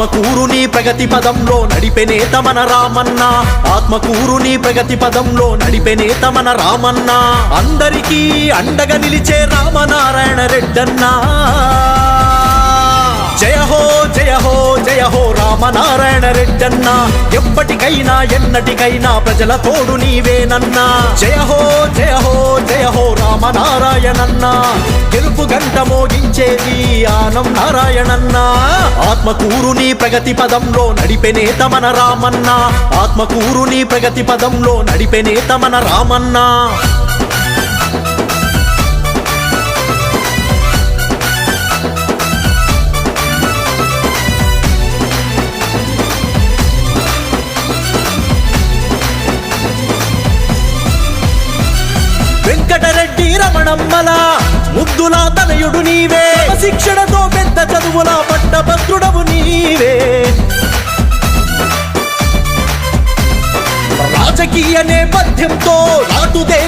ఆత్మకూరుని ప్రగతి పదంలో నడిపే నేత మన రామన్న. ఆత్మకూరుని ప్రగతి పదంలో నడిపే నేత మన రామన్న. అందరికీ అండగా నిలిచే రామనారాయణ రెడ్డన్నా. జయ హో జయ హో జయ హో రామనారాయణ రెడ్డన్నా. ఎప్పటికైనా ఎన్నటికైనా ప్రజల తోడు నీవేనన్నా. జయ హో జయ హో జయ హో రామనారాయణన్నా. గెలుపు గంట మోగించేది ఆనం నారాయణన్నా. ఆత్మకూరుని ప్రగతి పదంలో నడిపెనే తమన మన రామన్న. ఆత్మకూరుని ప్రగతి పదంలో నడిపెనే తమన రామన్నా. నమ్మలా. రమణమ్మల ముద్దుల తనయుడు నీవే. శిక్షణతో పెద్ద చదువుల పట్టభద్రుడవు నీవే. రాజకీయ నేపథ్యంతో నాటుదే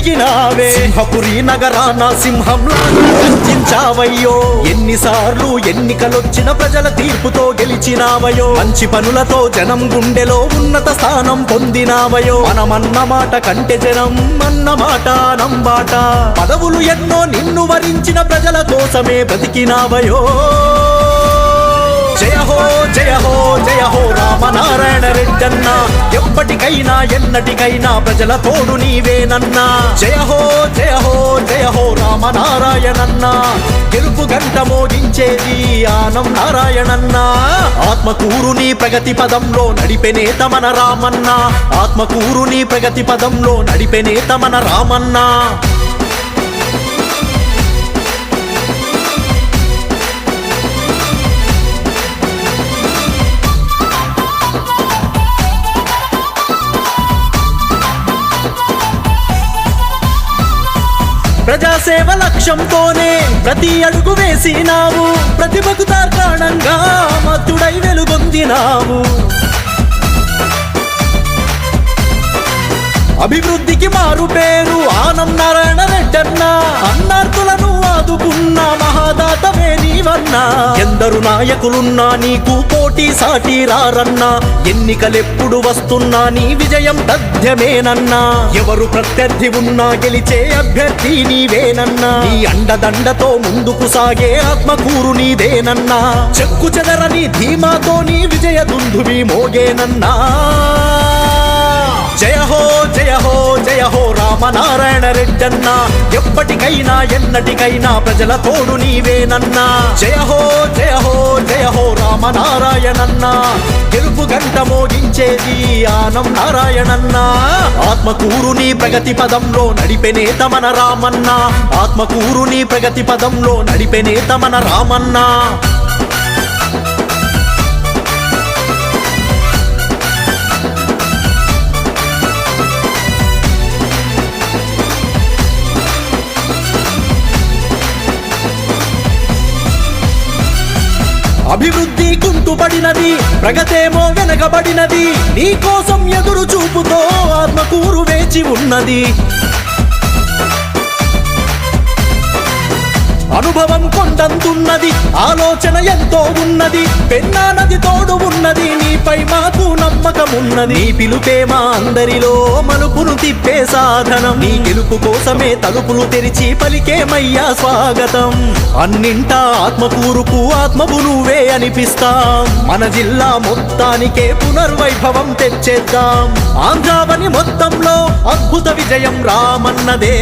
ఎదిగినావే సింహపురి నగరాన సింహంలా గర్జించావయ్యో ఎన్నిసార్లు ఎన్నికలొచ్చిన ప్రజల తీర్పుతో గెలిచినావయో మంచి పనులతో జనం గుండెలో ఉన్నత స్థానం పొందినావయో మనమన్న మాట కంటే జనం అన్న మాట నంబాట. పదవులు ఎన్నో నిన్ను వరించిన ప్రజల కోసమే బ్రతికినావయో జయ హో జయ హో జయ హో రామనారాయణ రెడ్డన్న ఎప్పటికైనా ఎన్నటికైనా ప్రజల తోడు నీవేనన్నా. జయ హో జయ హో జయ హో రామనారాయణన్న. గెలుపు గంట మోగించేది ఆనం నారాయణన్న. ఆత్మకూరుని ప్రగతి పదంలో నడిపే నేత మన రామన్న. ఆత్మకూరుని ప్రగతి పదంలో నడిపే నేత మన రామన్నా. ప్రజాసేవ లక్ష్యంతోనే ప్రతి అడుగు వేసినావు. ప్రతిభకు తార్కాణంగా మత్తుడై వెలుగొందినావు. అభివృద్ధికి మారు పేరు ఆనం నారాయణ రెడ్డన్న అన్నార్థులను ఆదుకున్న మహాదాతవే నీవన్నా. ఎందరు నాయకులున్నా నీకు పోటీ సాటి రారన్నా. ఎన్నికలెప్పుడు వస్తున్నా నీ విజయం తథ్యమేనన్నా ఎవరు ప్రత్యర్థి ఉన్నా గెలిచే అభ్యర్థి నీవేనన్నా. నీ అండదండతో ముందుకు సాగే ఆత్మకూరు నీదేనన్నా. చెక్కు చెదరని ధీమాతో నీ విజయ దుందువి మోగేనన్నా. జయ హో! జయ హో జయ హో రామనారాయణ రెడ్డన్న. ఎప్పటికైనా ఎన్నటికైనా ప్రజల తోడు నీవేనన్నా. జయ హో జయ హో జయ హో రామనారాయణన్న. గెలుపు గంట మోగించేది ఆనం నారాయణన్న. ఆత్మకూరుని ప్రగతి పదంలో నడిపెనే తమన రామన్నా. రామన్న ఆత్మకూరుని ప్రగతి పదంలో నడిపెనే తమన రామన్నా. అభివృద్ధి గుంతుపడినది ప్రగతేమో వెనకబడినది నీ కోసం ఎదురు చూపుతో ఆత్మకూరు వేచి ఉన్నది. అనుభవం కొండంతున్నది ఆలోచన ఎంతో ఉన్నది పెన్నా నది తోడు ఉన్నది నీపై మాత్రం నమ్మకమున్నది. నీ పిలుపే మా అందరిలో మలుపును తిప్పే సాధనం. నీ గెలుపు కోసమే తలుపులు తెరిచి పలికేమయ్యా స్వాగతం. అన్నింటా ఆత్మకూరుకు ఆత్మకు నువ్వే అనిపిస్తాం. మన జిల్లా మొత్తానికే పునర్వైభవం తెచ్చేద్దాం. ఆంధ్రావని మొత్తంలో అద్భుత విజయం రామన్నదే.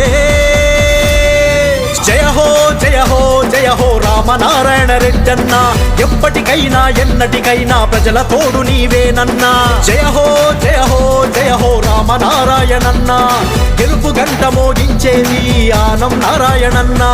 జయ హో జయ హో జయ హో రామనారాయణ రెడ్డన్న. ఎప్పటికైనా ఎన్నటికైనా ప్రజల తోడు నీవేనన్నా జయ హో జయ హో జయ హో రామనారాయణన్నా. గెలుపు గంట మోగించేది ఆనం నారాయణన్నా.